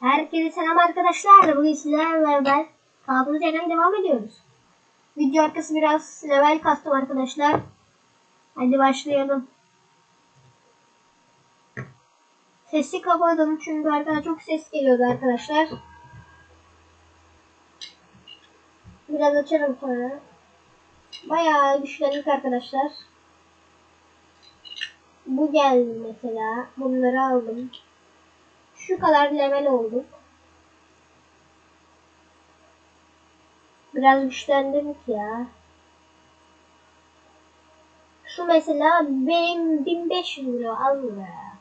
Herkese selam arkadaşlar. Bugün sizlerle beraber kaldığımız yerden devam ediyoruz. Video arkası biraz level kastım arkadaşlar. Hadi başlayalım. Sesi kapadım çünkü arkadan çok ses geliyordu arkadaşlar. Biraz açarım sonra. Bayağı güçlendik arkadaşlar. Bu geldi mesela. Bunları aldım. Şu kadar level olduk. Biraz güçlendik ya. Şu mesela benim 1500 vuruyor. Al buraya.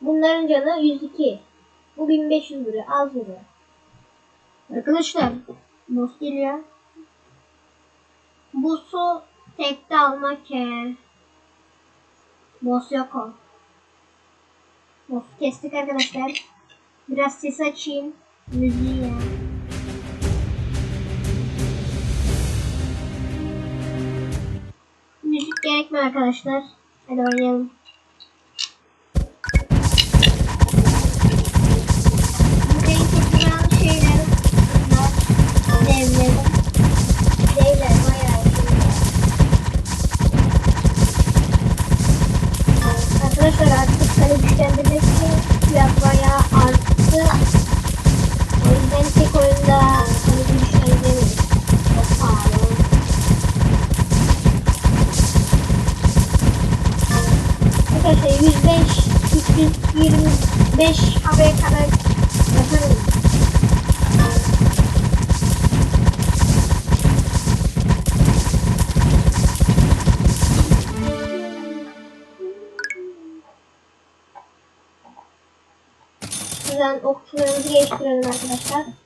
Bunların canı 102. Bu 1500 vuruyor. Az vuruyor. Arkadaşlar. Boss geliyor. Boss'u tekte almak ki. Boss yok o. Of kestik arkadaşlar. Biraz ses açayım. Müziği ya. Müzik gerekmiyor arkadaşlar. Hadi oynayalım. Şeyler. Bunlar Arkadaşlar 105, 325 havaya kadar yaparım. Şuradan okçularımızı geliştirelim arkadaşlar.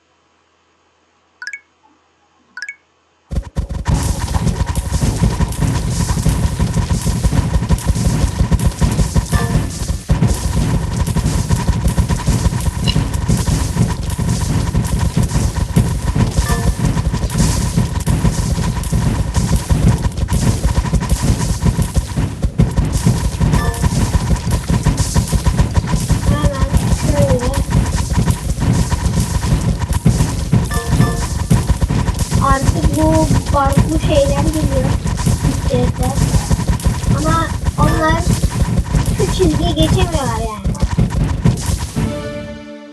Çizgiyi geçemiyorlar yani.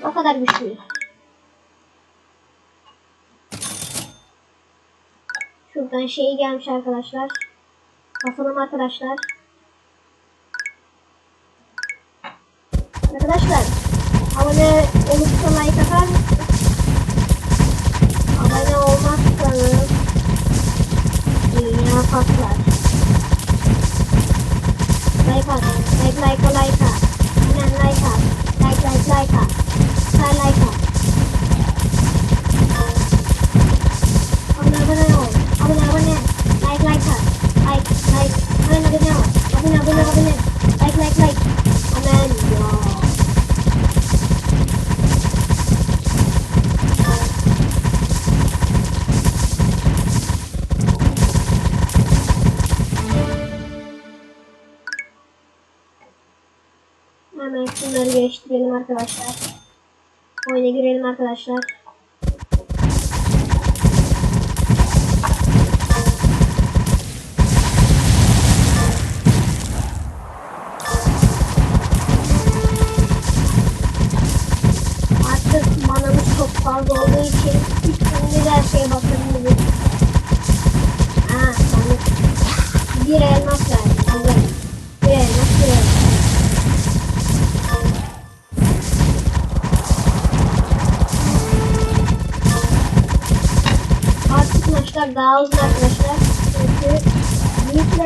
O kadar güçlü. Şuradan şey gelmiş arkadaşlar. Basalım arkadaşlar. Arkadaşlar abone olup da like Hemen şunları geliştirelim arkadaşlar. Oyuna girelim arkadaşlar. Artık manamız çok fazla olduğu için şimdi her şeye bakabiliriz. Daha uzun arkadaşlar. Çünkü büyük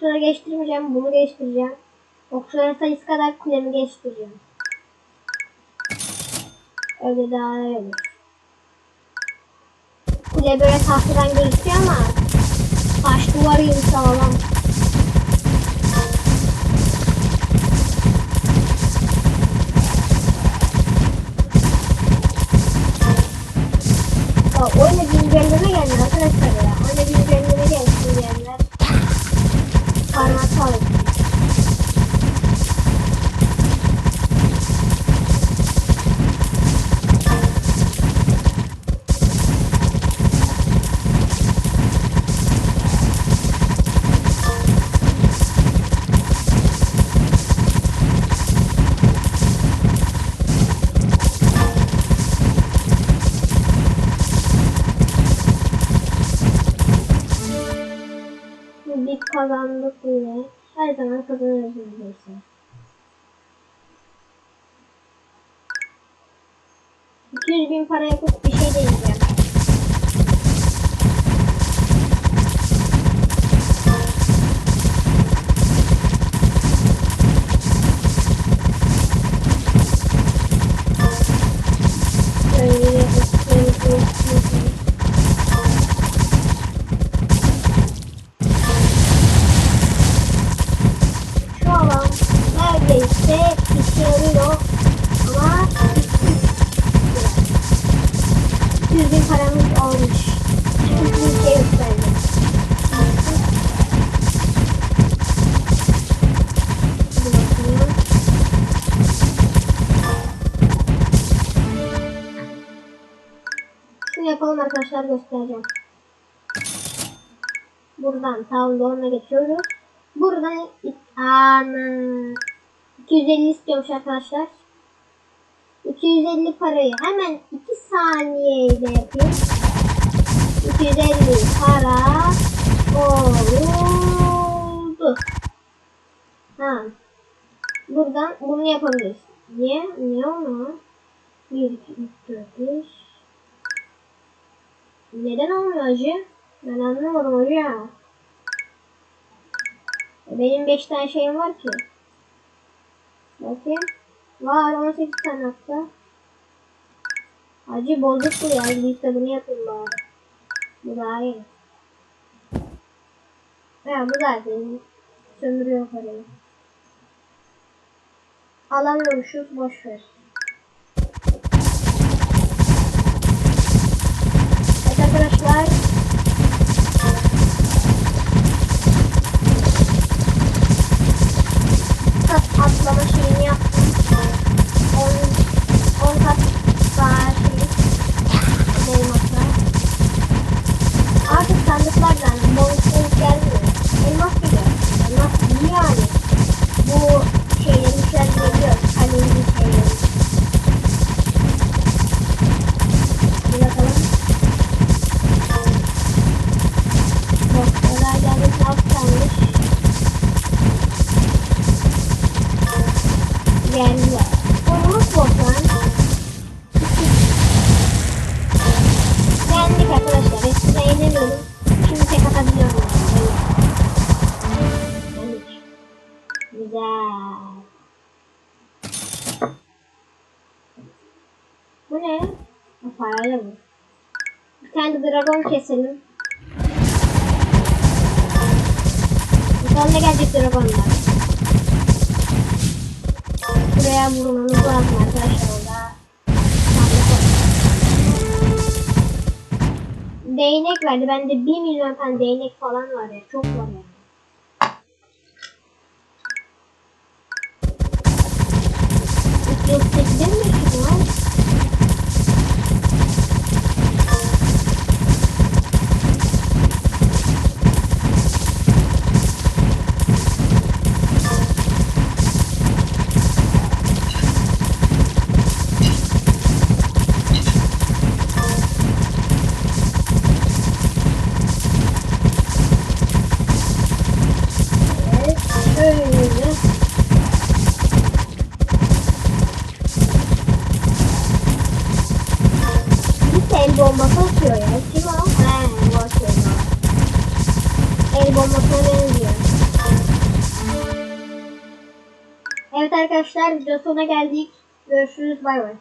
okçuları geçtirmeyeceğim. Bunu geçtireceğim. Okçuların sayısı kadar kulemi geçtireceğim. Öyle daha iyi olur. Kule böyle tahtadan gözüküyor ama taş duvarı gibi sağlam. Oyuna güncelleme geldi arkadaşlar ya. Oyuna güncelleme gelsin diyenler. Karena. Kazandık yine. Her zaman kazanırız. ...200 bin para yapıp bir Yapalım arkadaşlar göstereceğim. Buradan tablona geçiyoruz. Buradan ana 250 istiyormuş arkadaşlar. 250 parayı hemen 2 saniyede yapayım. 250 para oldu. Ha. Buradan bunu yapabiliriz. Niye? Niye olmuyor? 1, 2, 3, 4, 5. Neden olmuyor hacı? Ben anlamadım hocam. Benim 5 tane şeyim var ki. Bakayım. Var 18 tane hatta. Hacı bozduk bu ya. Gidip de bunu yapayım bari. Bu daha iyi. Ya bu zaten sömürüyor parayı. Alamıyormuşuz boş kat atlama şeyini yaptım. 10 Güzel. Bu ne? Parayla mı? Bir tane dragon keselim. Bakalım ne gelecek dragonlar. Buraya vurmamız lazım arkadaşlar orada. Değnek verdi. Bende 1 milyon tane değnek falan var ya. Çok var ya. Yok arkadaşlar video sona geldik. Görüşürüz bay bay.